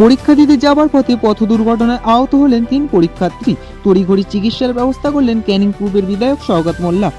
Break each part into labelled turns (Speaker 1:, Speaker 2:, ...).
Speaker 1: পরীক্ষা দিতে যাবার পথে পথ দুর্ঘটনায় আহত হলেন তিন পরীক্ষার্থী। তড়িঘড়ি চিকিৎসার ব্যবস্থা করলেন ক্যানিং পূর্বের বিধায়ক সৌগত মোল্লা।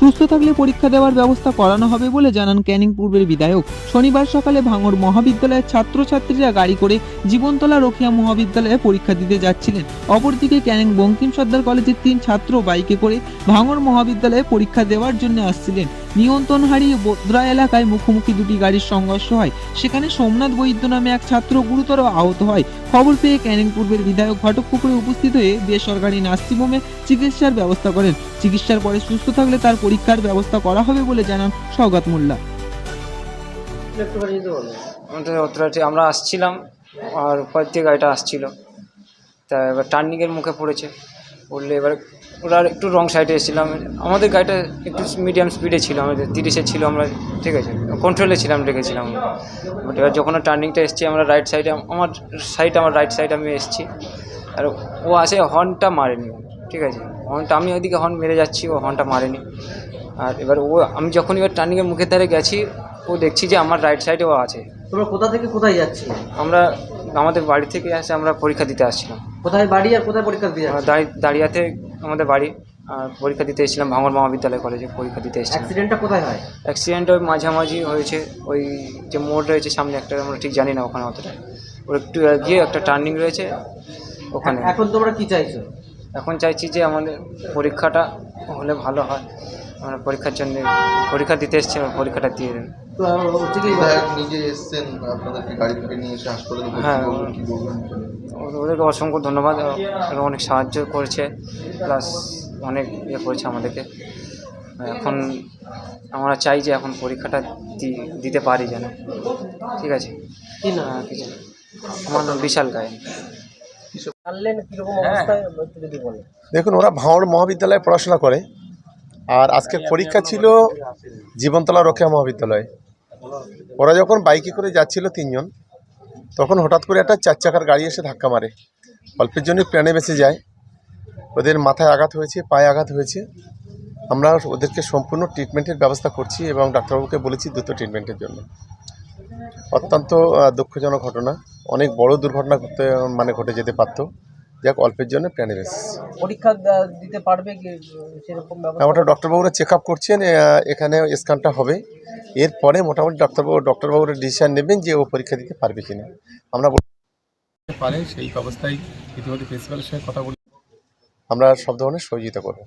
Speaker 1: সুস্থ থাকলে পরীক্ষা দেওয়ার ব্যবস্থা করানো হবে বলে জানান ক্যানিং পূর্বের বিধায়ক। শনিবার সকালে ভাঙড় মহাবিদ্যালয়ের ছাত্রছাত্রীরা গাড়ি করে জীবনতলা রোখিয়া মহাবিদ্যালয়ে পরীক্ষা দিতে যাচ্ছিলেন। অপরদিকে ক্যানিং বঙ্কিম সর্দার কলেজের তিন ছাত্র বাইকে করে ভাঙড় মহাবিদ্যালয়ে পরীক্ষা দেওয়ার জন্য আসছিলেন। নিয়ন্ত্রণ হারিয়ে বোদ্রা এলাকায় মুখোমুখি দুটি গাড়ির সংঘর্ষ হয়। সেখানে সোমনাথ বৈদ্য নামে এক ছাত্র গুরুতর আহত হয়। খবর পেয়ে ক্যানিং পূর্বের বিধায়ক ঘটকপুকুরে উপস্থিত হয়ে বেসরকারি নার্সিংহোমে চিকিৎসার ব্যবস্থা করেন। চিকিৎসার পরে সুস্থ থাকলে তার পরীক্ষার ব্যবস্থা করা হবে বলে জানান সৌগত মোল্লা।
Speaker 2: আমরা আসছিলাম আর দিয়ে গাড়িটা আসছিল। তা এবার টার্নিংয়ের মুখে পড়েছে। পড়লে এবার ওরা আর একটু রং সাইডে এসেছিলাম। আমাদের গাড়িটা একটু মিডিয়াম স্পিডে ছিল আমাদের তিরিশে ছিল আমরা ঠিক আছে কন্ট্রোলে ছিলাম রেখেছিলাম। বাট এবার যখন টার্নিংটা এসছি আমরা রাইট সাইডে আমার সাইড আমার রাইট সাইড আমি এসছি। আর ও আসে হর্নটা মারেনি ঠিক আছে। হর্নটা আমি ওইদিকে হর্ন মেরে যাচ্ছি ও হর্নটা মারেনি। আর এবার ও আমি যখন এবার টার্নিংয়ের মুখের ধারে গেছি ও দেখছি যে আমার রাইট সাইডে ও আছে।
Speaker 3: তোমরা কোথা থেকে কোথায় যাচ্ছি
Speaker 2: আমরা আমাদের বাড়ি থেকে এসে আমরা পরীক্ষা দিতে আসছিলাম।
Speaker 3: কোথায় বাড়ি আর কোথায় পরীক্ষা
Speaker 2: দাঁড়ি দাঁড়িয়াতে আমাদের বাড়ি আর পরীক্ষা দিতে এসেছিলাম ভাঙর মহাবিদ্যালয় কলেজে পরীক্ষা দিতে এসেছিলাম।
Speaker 3: অ্যাক্সিডেন্টটা কোথায় হয়?
Speaker 2: অ্যাক্সিডেন্ট ওই মাঝামাঝি হয়েছে ওই যে মোড় রয়েছে সামনে একটা আমরা ঠিক জানি না ওখানে অতটা। ওর একটু গিয়ে একটা টার্নিং রয়েছে ওখানে।
Speaker 3: এখন তোমরা কী চাইছো?
Speaker 2: এখন চাইছি যে আমাদের পরীক্ষাটা হলে ভালো হয়। আমরা পরীক্ষার জন্য পরীক্ষা দিতে এসেছি পরীক্ষাটা দিয়ে দেন।
Speaker 3: তো হচ্ছে
Speaker 4: নিজে এসছেন আপনাদেরকে গাড়ি নিয়ে এসে হাসপাতালে
Speaker 2: হ্যাঁ।
Speaker 4: বলবেন?
Speaker 2: ও- ওদেরকে অসংখ্য ধন্যবাদ ওরা অনেক সাহায্য করেছে প্লাস অনেক ইয়ে করেছে আমাদেরকে। এখন আমরা চাই যে এখন পরীক্ষাটা দি- দিতে পারি যেন। ঠিক আছে?
Speaker 3: কি না
Speaker 2: হ্যাঁ, কিছু আমার নাম বিশাল গায়ে।
Speaker 3: বলো
Speaker 5: দেখুন ওরা ভাঙড় মহাবিদ্যালয়ে পড়াশোনা করে আর আজকে পরীক্ষা ছিল জীবনতলা রক্ষা মহাবিদ্যালয়ে। ওরা যখন বাইকে করে যাচ্ছিল তিনজন, তখন হঠাৎ করে একটা চার চাকার গাড়ি এসে ধাক্কা মারে। অল্পের জন্য প্রাণে বেঁচে যায়। ওদের মাথায় আঘাত হয়েছে, পায়ে আঘাত হয়েছে। আমরা ওদেরকে সম্পূর্ণ ট্রিটমেন্টের ব্যবস্থা করছি এবং ডাক্তারবাবুকে বলেছি দ্রুত ট্রিটমেন্টের জন্য। অত্যন্ত দুঃখজনক ঘটনা। অনেক বড় দুর্ঘটনা ঘটতে মানে ঘটে যেতে পারতো। যাক অল্পের জন্য প্রাণে বেঁচেছে।
Speaker 3: পরীক্ষা দিতে পারবে কি সেরকম
Speaker 5: ওটা ডক্টরবাবুরা চেক আপ করছেন এখানে স্ক্যানটা হবে। এরপরে মোটামুটি ডক্টরবাবু ডক্টরবাবুরা ডিসিশন নেবেন যে ও পরীক্ষা দিতে পারবে কিনা। আমরা
Speaker 6: পারে সেই অবস্থায় ইতিমধ্যে প্রিন্সিপালের সঙ্গে কথা বলি।
Speaker 5: আমরা সব ধরনের সহযোগিতা করব।